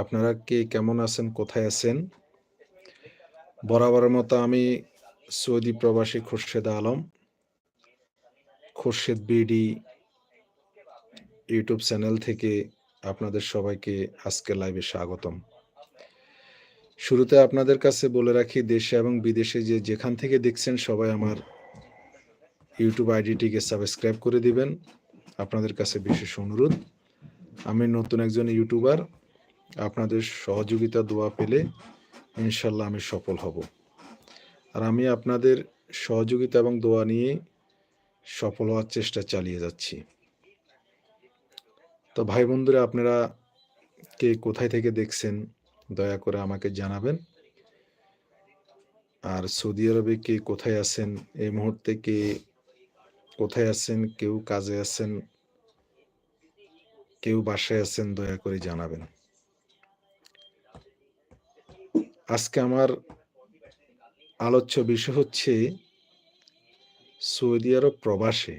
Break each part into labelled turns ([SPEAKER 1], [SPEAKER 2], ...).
[SPEAKER 1] আপনারা কে কেমন আছেন, কোথায় আছেন? বরাবরের মতো আমি সৌদি প্রবাসী Khurshed Alam, Khurshed BD YouTube channel থেকে আপনাদের সবাইকে আজকে লাইভে স্বাগতম। শুরুতে আপনাদের কাছে বলে রাখি, দেশে এবং বিদেশে যে যেখান থেকে দেখছেন সবাই আমার ইউটিউব আইডিটিকে সাবস্ক্রাইব করে দিবেন। আপনাদের কাছে বিশেষ অনুরোধ, আমি নতুন একজন ইউটিউবার আপনাদের সহযোগিতা, দোয়া পেলে ইনশাল্লাহ আমি সফল হব। আর আমি আপনাদের সহযোগিতা এবং দোয়া নিয়ে সফল হওয়ার চেষ্টা চালিয়ে যাচ্ছি। তো ভাই বন্ধুরা, আপনারা কে কোথায় থেকে দেখছেন, দয়া করে আমাকে জানাবেন। আর সৌদি আরবে কে কোথায় আছেন, এই মুহূর্তে কে কোথায় আছেন, কেউ কাজে আছেন, কেউ বাসায় আছেন, দয়া করে জানাবেন। আজকে আমার আলোচ্য বিষয় হচ্ছে সৌদি আরব প্রবাসে।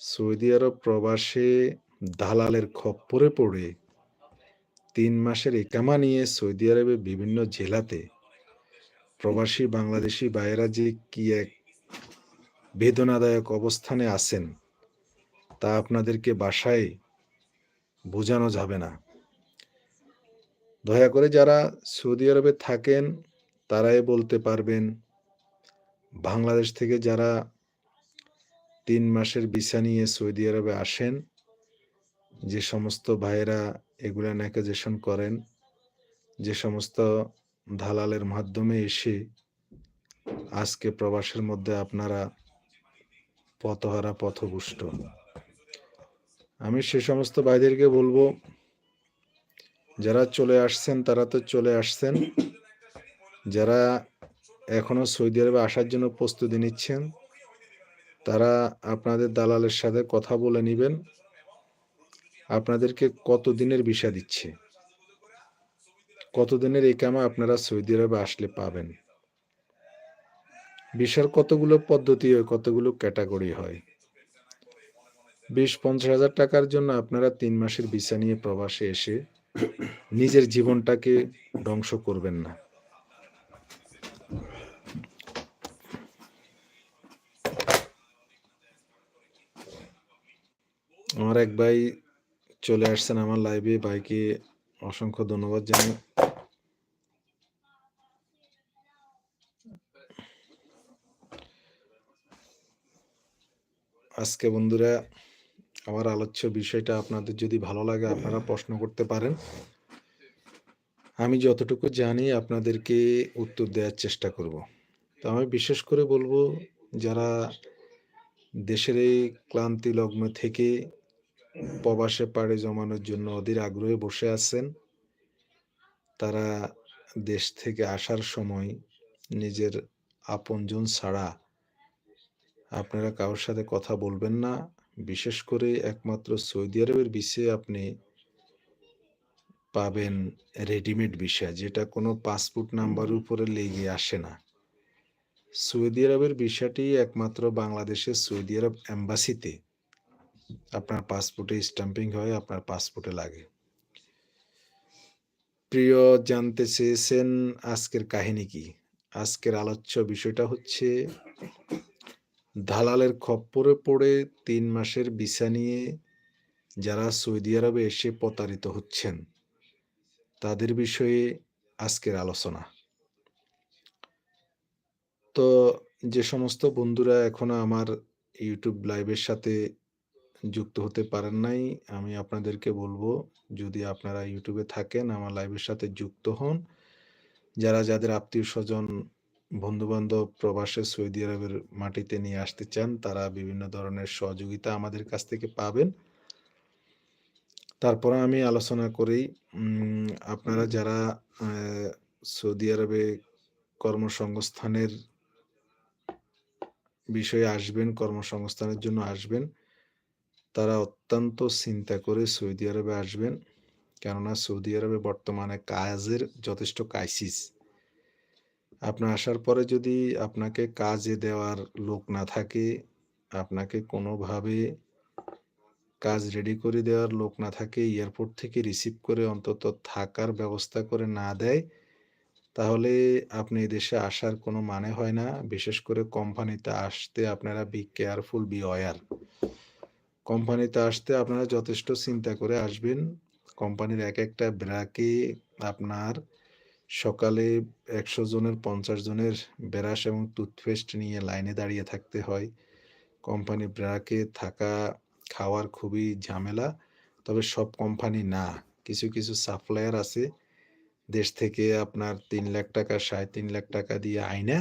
[SPEAKER 1] সৌদি আরব প্রবাসে দালালের খপ্পরে পড়ে তিন মাসের একামা নিয়ে সৌদি আরবের বিভিন্ন জেলাতে প্রবাসী বাংলাদেশি বাইরা যে কি এক বেদনাদায়ক অবস্থানে আছেন তা আপনাদেরকে বাসায় বোঝানো যাবে না। দয়া করে যারা সৌদি আরবে থাকেন, তারাই বলতে পারবেন, বাংলাদেশ থেকে যারা তিন মাসের ভিসা নিয়ে সৌদি আরবে আসেন, যে সমস্ত ভাইয়েরা এগুলা ন্যাকাজেশন করেন, যে সমস্ত দালালের মাধ্যমে এসে আজকে প্রবাসের মধ্যে আপনারা পথহারা পথভুষ্ট। আমি সে সমস্ত ভাইদেরকে বলব যারা চলে আসছেন, তারা তো চলে আসছেন। যারা এখনও সৌদি আরবে আসার জন্য প্রস্তুতি নিচ্ছেন, তারা আপনাদের দালালের সাথে কথা বলে নেবেন। আপনাদেরকে কত দিনের ভিসা দিচ্ছে? কতদিনের কামা আপনারা সৌদি আরবে আসলে পাবেন? ভিসার কতগুলো পদ্ধতি হয়, কতগুলো ক্যাটাগরি হয়? বিশ পঞ্চাশ হাজার টাকার জন্য আপনারা তিন মাসের ভিসা নিয়ে প্রবাসে এসে নিজের জীবনটাকে ধ্বংস করবেন না। আমার এক ভাই চলে আসছেন আমার লাইভে ভাইকে অসংখ্য ধন্যবাদ জানাই। আজকে বন্ধুরা আমার আলোচ্য বিষয়টা আপনাদের যদি ভালো লাগে আপনারা প্রশ্ন করতে পারেন। আমি যতটুকু জানি আপনাদেরকে উত্তর দেওয়ার চেষ্টা করব। তো আমি বিশেষ করে বলব, যারা দেশের এই ক্লান্তি লগ্ন থেকে প্রবাসে পাড়ে জমানোর জন্য অধীর আগ্রহে বসে আছেন, তারা দেশ থেকে আসার সময় নিজের আপনজন ছাড়া আপনারা কারোর সাথে কথা বলবেন না। বিশেষ করে একমাত্র সৌদি আরবের বিষয়ে আপনি পাবেন রেডিমেড বিষয় যেটা কোনো পাসপোর্ট নাম্বার উপরে লেগে আসে না। সৌদি আরবের বিষয়টি একমাত্র বাংলাদেশের সৌদি আরব এম্বাসিতে। আপনার পাসপোর্টে স্টাম্পিং হয় আপনার পাসপোর্টে লাগে। প্রিয় জানতে চেয়েছেন আজকের কাহিনী কি? আজকের আলোচ্য বিষয়টা হচ্ছে দালালের খপ্পরে পড়ে তিন মাসের ভিসা নিয়ে যারা সৌদি আরবে এসে প্রতারিত হচ্ছেন, তাদের বিষয়ে আজকের আলোচনা। তো যে সমস্ত বন্ধুরা এখনও আমার ইউটিউব লাইভের সাথে যুক্ত হতে পারেন নাই, আমি আপনাদেরকে বলব, যদি আপনারা ইউটিউবে থাকেন, আমার লাইভের সাথে যুক্ত হন, যারা যাদের আত্মীয় স্বজন বন্ধুবান্ধব প্রবাসে সৌদি আরবের মাটিতে নিয়ে আসতে চান তারা বিভিন্ন ধরনের সহযোগিতা আমাদের কাছ থেকে পাবেন। তারপরে আমি আলোচনা করি আপনারা যারা সৌদি আরবে কর্মসংস্থানের বিষয়ে আসবেন কর্মসংস্থানের জন্য আসবেন তারা অত্যন্ত চিন্তা করে সৌদি আরবে আসবেন। কেননা সৌদি আরবে বর্তমানে কাজের যথেষ্ট ক্রাইসিস আপনার আসার পরে যদি আপনাকে কাজে দেওয়ার লোক না থাকে, আপনাকে কোনোভাবে কাজ রেডি করে দেওয়ার লোক না থাকে এয়ারপোর্ট থেকে রিসিভ করে অন্তত থাকার ব্যবস্থা করে না দেয়, তাহলে আপনি এদেশে আসার কোনো মানে হয় না। বিশেষ করে কোম্পানিতে আসতে আপনারা বি কেয়ারফুল বি অয়ার কোম্পানিতে আসতে আপনারা যথেষ্ট চিন্তা করে আসবেন। কোম্পানির এক একটা ব্রাকে আপনার সকালে একশো জনের পঞ্চাশ জনের ব্রাশ এবং টুথপেস্ট নিয়ে লাইনে দাঁড়িয়ে থাকতে হয়। কোম্পানি ব্রাকে থাকা খাওয়ার খুবই ঝামেলা, তবে সব কোম্পানি না। কিছু কিছু সাপ্লায়ার আছে, দেশ থেকে আপনার তিন লাখ টাকা, সাড়ে তিন লাখ টাকা দিয়ে আইনা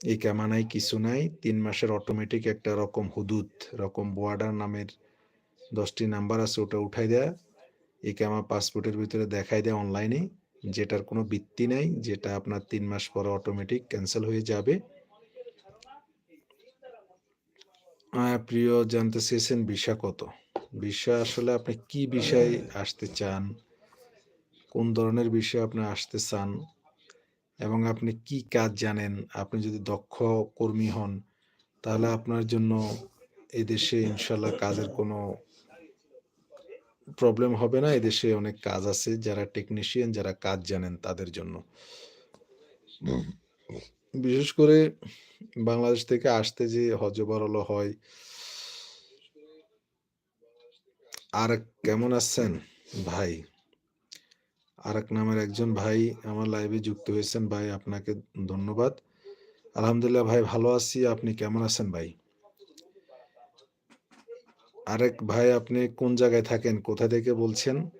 [SPEAKER 1] এই কামানাই কিছু নাই, তিন মাসের অটোমেটিক একটা রকম হুদুদ, রকম বোয়ার্ডার নামের দশটি নাম্বার আছে, ওটা উঠাই দেয়। এই কামা পাসপোর্টের ভিতরে দেখাই দেয় অনলাইনে যেটার কোনো ভিত্তি নাই, যেটা আপনার তিন মাস পরে অটোমেটিক ক্যান্সেল হয়ে যাবে। প্রিয় জানতে চেয়েছেন ভিসা কত? ভিসা আসলে আপনি কি বিষয়ে আসতে চান? কোন ধরনের বিষয় আপনি আসতে চান? এবং আপনি কি কাজ জানেন? আপনি যদি দক্ষ কর্মী হন, তাহলে আপনার জন্য এদেশে ইনশাল্লাহ কাজের কোনো প্রবলেম হবে না। এদেশে অনেক কাজ আছে। যারা টেকনিশিয়ান যারা কাজ জানেন তাদের জন্য। বিশেষ করে বাংলাদেশ থেকে আসতে যে হজবরল হয়। আর কেমন আছেন? ভাই। আরেক নামের একজন ভাই আমার লাইভে যুক্ত হয়েছেন। ভাই আপনাকে ধন্যবাদ। আলহামদুলিল্লাহ ভাই ভালো আছি। আপনি কেমন আছেন ভাই? আরেক ভাই আপনি কোন জায়গায় থাকেন, কোথা থেকে বলছেন?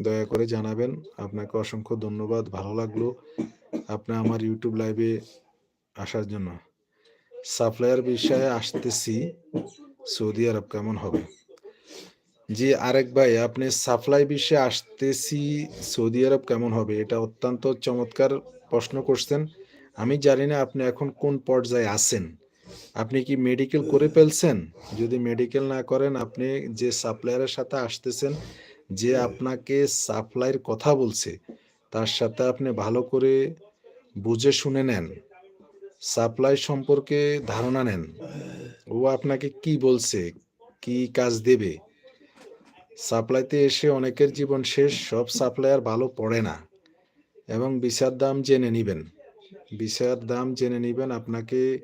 [SPEAKER 1] দয়া করে জানাবেন। আপনাকে অসংখ্য ধন্যবাদ, ভালো লাগল আপনি আমার ইউটিউব লাইভে আসার জন্য। সাপ্লায়ার বিষয়ে আসতেছি, সৌদি আরব কেমন হবে? জি, আরেক ভাই, আপনি সাপ্লাই বিষয়ে আসতেছি, সৌদি আরব কেমন হবে? এটা অত্যন্ত চমৎকার প্রশ্ন করছেন। আমি জানি না আপনি এখন কোন পর্যায়ে আছেন। আপনি কি মেডিকেল করে ফেলছেন? যদি মেডিকেল না করেন আপনি যে সাপ্লায়ারের সাথে আসতেছেন যে আপনাকে সাপ্লাইয়ের কথা বলছে তার সাথে আপনি ভালো করে বুঝে শুনে নেন সাপ্লাই সম্পর্কে ধারণা নেন ও আপনাকে কি বলছে কি কাজ দেবে? সাপ্লাইতে এসে অনেকের জীবন শেষ সব সাপ্লায়ার ভালো পড়ে না। এবং বিষার দাম জেনে নিবেন। বিষার দাম জেনে নিবেন আপনাকে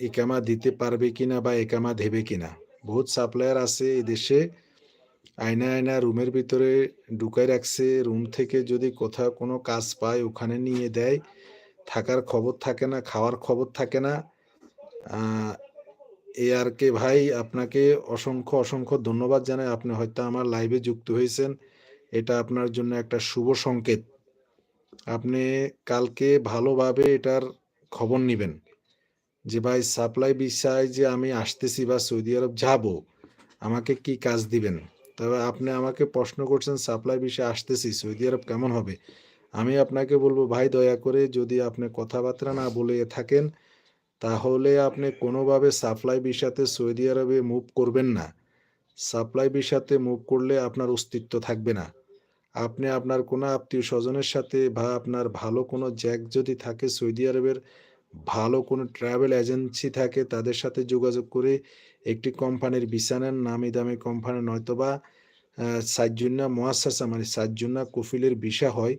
[SPEAKER 1] একামা দিতে পারবে কিনা বা একামা দেবে কিনা। বহুত সাপ্লায়ার আছে এই দেশে। আয়না আয়না রুমের ভিতরে ঢুকাই রাখছে। রুম থেকে যদি কোথাও কোনো কাজ পায়, ওখানে নিয়ে দেয়। থাকার খবর থাকে না, খাওয়ার খবর থাকে না। এ আর কে ভাই, আপনাকে অসংখ্য অসংখ্য ধন্যবাদ জানাই। আপনি হয়তো আমার লাইভে যুক্ত হয়েছেন। এটা আপনার জন্য একটা শুভ সংকেত। আপনি কালকে ভালোভাবে এটার খবর নেবেন। যে, ভাই, সাপ্লাই বিষয় যে, আমি আসতেছি বা সৌদি আরব যাব, আমাকে কি কাজ দিবেন? তবে আপনি আমাকে প্রশ্ন করছেন, সাপ্লাই বিষয়ে আসতেছি, সৌদি আরব কেমন হবে? আমি আপনাকে বলব, ভাই, দয়া করে যদি আপনি কথাবার্তা না বলে থাকেন, তাহলে আপনি কোনোভাবে সাপ্লাই বিষাতে সৌদি আরবে মুভ করবেন না। সাপ্লাই বিষাতে মুভ করলে আপনার অস্তিত্ব থাকবে না। আপনি আপনার কোনো আত্মীয় স্বজনের সাথে বা আপনার ভালো কোনো জ্যাক যদি থাকে সৌদি আরবের ভালো কোনো ট্রাভেল এজেন্সি থাকে তাদের সাথে যোগাযোগ করে একটি কোম্পানির নেন নামি দামি কোম্পানি নয়তোবা সাজ্জুন্না মোয়াসাসা মানে সাজ্জুন্না কফিলের ভিসা হয়।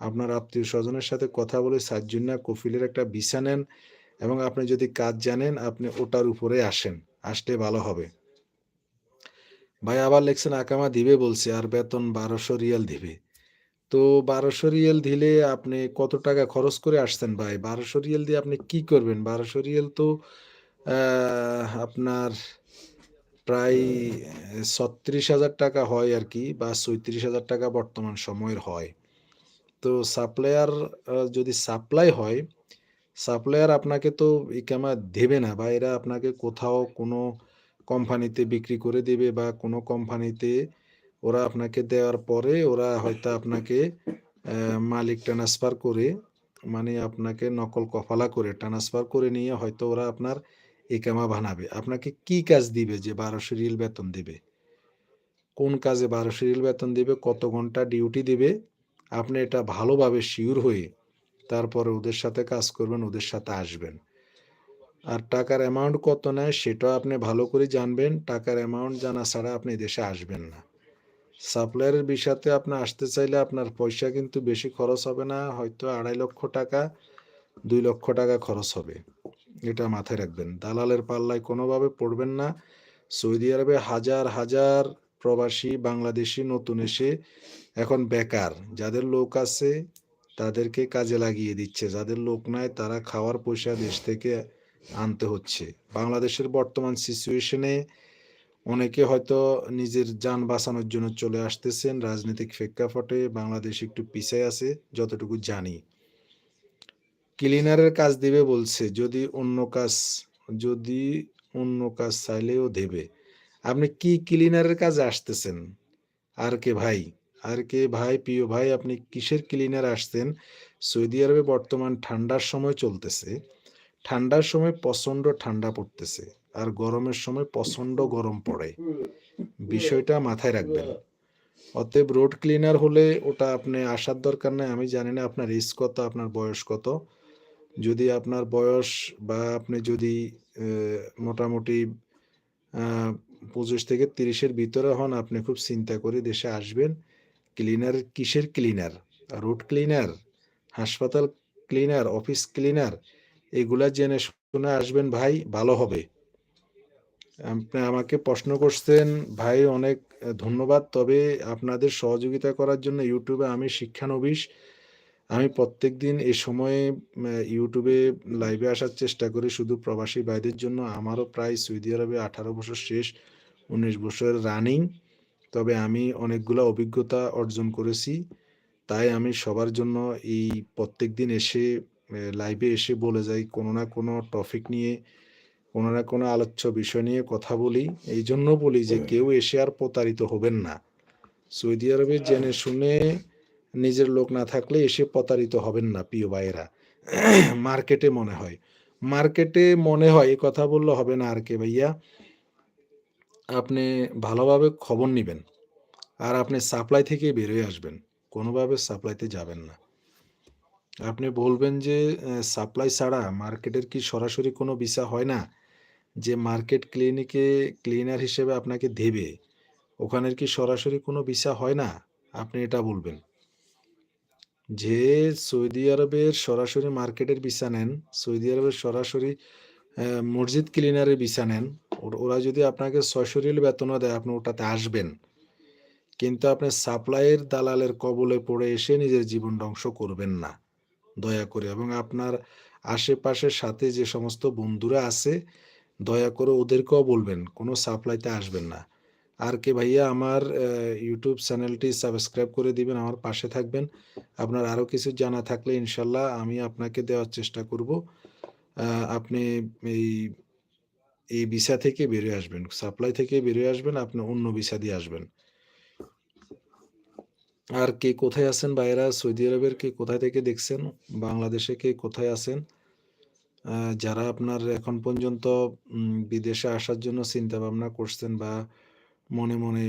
[SPEAKER 1] আপনার আত্মীয় স্বজনের সাথে কথা বলে সাজ্জুন্না কফিলের একটা ভিসা নেন এবং আপনি যদি কাজ জানেন, আপনি ওটার উপরে আসেন, আসলে ভালো হবে। ভাই আবার লেখছেন, আকামা দিবে বলছে, আর বেতন বারোশো রিয়াল দিবে। তো বারোশো রিয়েল দিলে আপনি কত টাকা খরচ করে আসছেন ভাই? বারোশো রিয়েল দিয়ে আপনি কি করবেন? বারোশো রিয়েল তো আপনার প্রায় ছত্রিশ হাজার টাকা হয় আর কি বা চৌত্রিশ হাজার টাকা বর্তমান সময়ের হয়। তো সাপ্লায়ার যদি সাপ্লাই হয়, সাপ্লায়ার আপনাকে তো ইকামা দেবে না বা এরা আপনাকে কোথাও কোনো কোম্পানিতে বিক্রি করে দেবে বা কোনো কোম্পানিতে ওরা আপনাকে দেওয়ার পরে ওরা হয়তো আপনাকে মালিক ট্রান্সফার করে মানে আপনাকে নকল কফালা করে ট্রান্সফার করে নিয়ে হয়তো ওরা আপনার একামা বানাবে। আপনাকে কি কাজ দিবে যে বারোশো রিল বেতন দিবে? কোন কাজে বারোশো রিল বেতন দিবে? কত ঘণ্টা ডিউটি দিবে? আপনি এটা ভালোভাবে শিওর হয়ে তারপরে ওদের সাথে কাজ করবেন, ওদের সাথে আসবেন। আর টাকার অ্যামাউন্ট কত নেয় সেটাও আপনি ভালো করে জানবেন। টাকার অ্যামাউন্ট জানা ছাড়া আপনি দেশে আসবেন না। সাপ্লায়ারের বিষয়তে আপনি আসতে চাইলে আপনার পয়সা কিন্তু বেশি খরচ হবে না, হয়তো আড়াই লক্ষ টাকা, দুই লক্ষ টাকা খরচ হবে। এটা মাথায় রাখবেন। দালালের পাল্লায় কোনোভাবে পড়বেন না। সৌদি আরবে হাজার হাজার প্রবাসী বাংলাদেশি নতুন এসে এখন বেকার। যাদের লোক আছে, তাদেরকে কাজে লাগিয়ে দিচ্ছে। যাদের লোক নাই, তারা খাওয়ার পয়সা দেশ থেকে আনতে হচ্ছে। বাংলাদেশের বর্তমান সিচুয়েশনে অনেকে হয়তো নিজের যান বাঁচানোর জন্য চলে আসতেছেন, রাজনৈতিক প্রেক্ষাপটে বাংলাদেশ একটু পিছায় আছে, যতটুকু জানি। ক্লিনারের কাজ দিবে বলছে, যদি অন্য কাজ, যদি অন্য কাজ চাইলেও দেবে। আপনি কি ক্লিনারের কাজে আসতেছেন? আর কে ভাই? আর কে ভাই? প্রিয় ভাই, আপনি কিসের ক্লিনার আসতেন সৌদি আরবে বর্তমান ঠান্ডার সময় চলতেছে। ঠান্ডার সময় প্রচণ্ড ঠান্ডা পড়তেছে। আর গরমের সময় প্রচণ্ড গরম পড়ে। বিষয়টা মাথায় রাখবেন। অতএব রোড ক্লিনার হলে ওটা আপনি আসার দরকার নাই। আমি জানি না আপনার এজ কত, আপনার বয়স কত। যদি আপনার বয়স বা আপনি যদি মোটামুটি পঁচিশ থেকে তিরিশের ভিতরে হন, আপনি খুব চিন্তা করে দেশে আসবেন। ক্লিনার কিসের ক্লিনার? Road cleaner? হাসপাতাল ক্লিনার? Office cleaner? এগুলা জেনে শুনে আসবেন ভাই, ভালো হবে। আপনি আমাকে প্রশ্ন করছেন, ভাই, অনেক ধন্যবাদ, তবে আপনাদের সহযোগিতা করার জন্য ইউটিউবে আমি শিক্ষানবিশ। আমি প্রত্যেক দিন এই সময়ে ইউটিউবে লাইভে আসার চেষ্টা করি, শুধু প্রবাসী ভাইদের জন্য। আমারও প্রায় সৌদি আরবে আঠারো বছর শেষ, উনিশ বছরের রানিং। তবে আমি অনেকগুলো অভিজ্ঞতা অর্জন করেছি। তাই আমি সবার জন্য এই প্রত্যেক দিন এসে লাইভে এসে বলে যাই, কোনো না কোনো টপিক নিয়ে। কোনো না কোনো আলোচ্য বিষয় নিয়ে কথা বলি। এই জন্য বলি যে কেউ এসে আর প্রতারিত হবেন না। সৌদি আরবে জেনে শুনে নিজের লোক না থাকলে এসে প্রতারিত হবেন না প্রিয় ভাইয়েরা। মার্কেটে মনে হয়। মার্কেটে মনে হয় এ কথা বললে হবে না আর কে ভাইয়া। আপনি ভালোভাবে খবর নেবেন আর আপনি সাপ্লাই থেকে বেরোয় আসবেন। কোনোভাবে সাপ্লাইতে যাবেন না। আপনি বলবেন যে সাপ্লাই ছাড়া মার্কেটের কি সরাসরি কোনো ভিসা হয় না? যে মার্কেট ক্লিনিকে ক্লিনার হিসেবে আপনাকে দেবে, ওখানের কি সরাসরি কোনো ভিসা হয় না? আপনি এটা বলবেন। যে সৌদি আরবের সরাসরি মার্কেটের ভিসা নেন, সৌদি আরবের সরাসরি মসজিদ ক্লিনারের ভিসা নেন, ওর- যদি আপনাকে ছয়শো রিল বেতনও দেয়, আপনি ওটাতে আসবেন। কিন্তু আপনি সাপ্লাইয়ের দালালের কবলে পড়ে এসে নিজের জীবন ধ্বংস করবেন না। দয়া করে। এবং আপনার আশেপাশের সাথে যে সমস্ত বন্ধুরা আছে দয়া করে ওদেরকেও বলবেন, কোনো সাপ্লাইতে আসবেন না। আর কে ভাইয়া, আমার ইউটিউব চ্যানেলটি সাবস্ক্রাইব করে দিবেন, আমার পাশে থাকবেন। আপনার আরও কিছু জানা থাকলে ইনশাল্লাহ আমি আপনাকে দেওয়ার চেষ্টা করব। আপনি এই এই ভিসা থেকে বেরিয়ে আসবেন, সাপ্লাই থেকে বেরিয়ে আসবেন, আপনি অন্য ভিসা দিয়ে আসবেন। আর কে কোথায় আছেন বাইরা সৌদি আরবের কে কোথায় থেকে দেখছেন? বাংলাদেশে কে কোথায় আছেন? যারা আপনার এখন পর্যন্ত বিদেশে আসার জন্য চিন্তা ভাবনা করছেন বা মনে মনে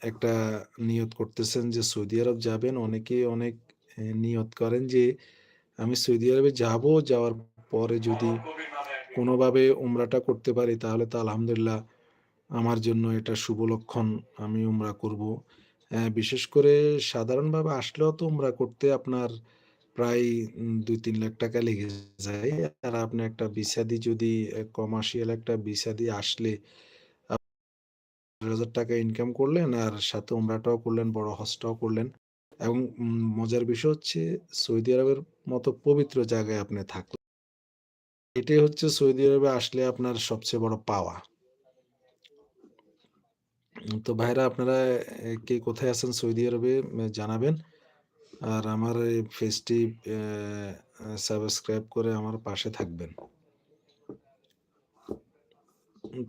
[SPEAKER 1] একটা নিয়ত করতেছেন যে সৌদি আরব যাবেন, অনেকে অনেক নিয়ত করেন যে আমি সৌদি আরবে যাব, যাওয়ার পরে যদি কোনোভাবে উমরাটা করতে পারি তাহলে তো আলহামদুলিল্লাহ আমার জন্য এটা শুভ লক্ষণ, আমি উমরা করব। বিশেষ করে সাধারণভাবে আসলেও তো উমরা করতে আপনার প্রায় দুই তিন লাখ টাকা লেগে যায়। আর আপনি একটা ভিসা দিয়ে যদি কমার্শিয়াল একটা ভিসা দিয়ে আসলে হাজার টাকা ইনকাম করলেন, আর সাথে উমরাটাও করলেন, বড় হজটাও করলেন এবং মজার বিষয় হচ্ছে সৌদি আরবের মতো পবিত্র জায়গায় আপনি থাকলেন। এটাই হচ্ছে সৌদি আরবে আসলে আপনার সবচেয়ে বড় পাওয়া। তো ভাইরা, আপনারা কে কোথায় আছেন সৌদি আরবে জানাবেন। আর আমার এই পেজটি সাবস্ক্রাইব করে আমার পাশে থাকবেন।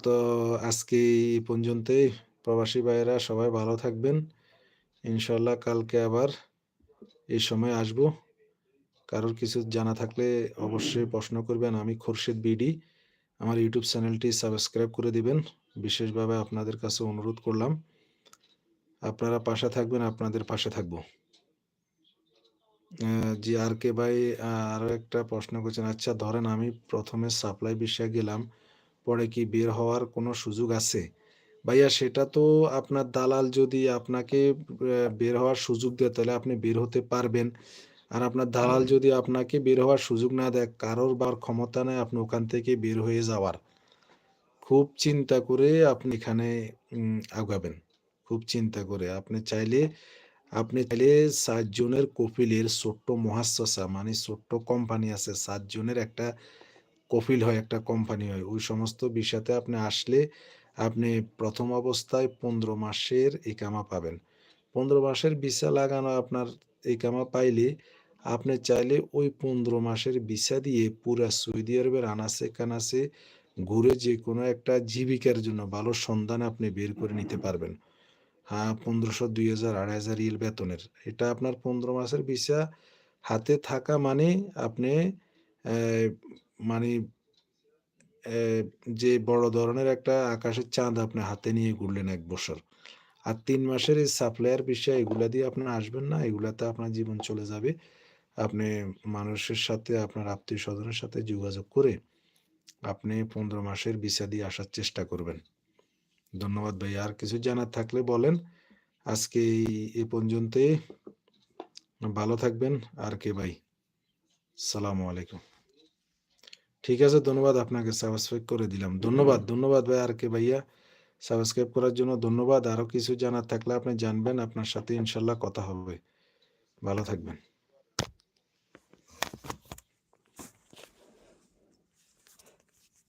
[SPEAKER 1] তো আজকে এই পর্যন্তই। প্রবাসী ভাইয়েরা সবাই ভালো থাকবেন। ইনশাল্লাহ কালকে আবার এই সময় আসব। কারোর কিছু জানা থাকলে অবশ্যই প্রশ্ন করবেন। আমি খোরশেদ বিডি। আমার ইউটিউব চ্যানেলটি সাবস্ক্রাইব করে দিবেন। বিশেষভাবে আপনাদের কাছে অনুরোধ করলাম। আপনারা পাশে থাকবেন, আপনাদের পাশে থাকব। জি, আর কে ভাই আরও একটা প্রশ্ন করেছেন। আচ্ছা ধরেন আমি প্রথমে সাপ্লাই বিষয়ে গেলাম, পরে কি বের হওয়ার কোনো সুযোগ আছে? ভাইয়া সেটা তো আপনার দালাল যদি আপনাকে বের হওয়ার সুযোগ দেয় তাহলে আপনি বের হতে পারবেন। আর আপনার দালাল যদি আপনাকে বের হওয়ার সুযোগ না দেয়, কারোর বার ক্ষমতা নাই আপনি ওখান থেকে বের হয়ে যাওয়ার। খুব চিন্তা করে আপনি এখানে আগাবেন। খুব চিন্তা করে। আপনি চাইলে আপনি চাইলে ৭ জনের কফিলের ছোট্ট মহাশাসা মানে ছোট্ট কোম্পানি আছে ৭ জনের একটা কফিল হয়, একটা কোম্পানি হয়। ওই সমস্ত বিষয়তে আপনি আসলে আপনি প্রথম অবস্থায় ১৫ মাসের ইকামা পাবেন। ১৫ মাসের ভিসা লাগানো আপনার ইকামা পাইলে আপনি চাইলে ওই ১৫ মাসের ভিসা দিয়ে পুরা সৌদি আরবের আনাসে কানাসে ঘুরে যে কোনো একটা জীবিকার জন্য ভালো সন্ধান আপনি বের করে নিতে পারবেন। হ্যাঁ, ১৫০০, ২০০০, ২৫০০ রিয়াল বেতনের। এটা আপনার ১৫ মাসের ভিসা হাতে থাকা মানে আপনি মানে যে বড় ধরনের একটা আকাশের চাঁদ আপনি হাতে নিয়ে ঘুরলেন এক বছর। আর তিন মাসের এই সাপ্লায়ার বিষয় এগুলা দিয়ে আপনার আসবেন না। এগুলাতে আপনার জীবন চলে যাবে। আপনি মানুষের সাথে আপনার আত্মীয় স্বজনের সাথে যোগাযোগ করে আপনি ১৫ মাসের ভিসা দিয়ে আসার চেষ্টা করবেন। ধন্যবাদ ভাই। আর কিছু জানার থাকলে বলেন। আজকে এই পর্যন্তই। ভালো থাকবেন আর কে ভাই। সালামু আলাইকুম। ঠিক আছে ধন্যবাদ আপনাকে সাবস্ক্রাইব করে দিলাম। ধন্যবাদ, ধন্যবাদ ভাই আর কে ভাইয়া। সাবস্ক্রাইব করার জন্য ধন্যবাদ। আরও কিছু জানার থাকলে আপনি জানবেন। আপনার সাথে ইনশাল্লাহ কথা হবে। ভালো থাকবেন।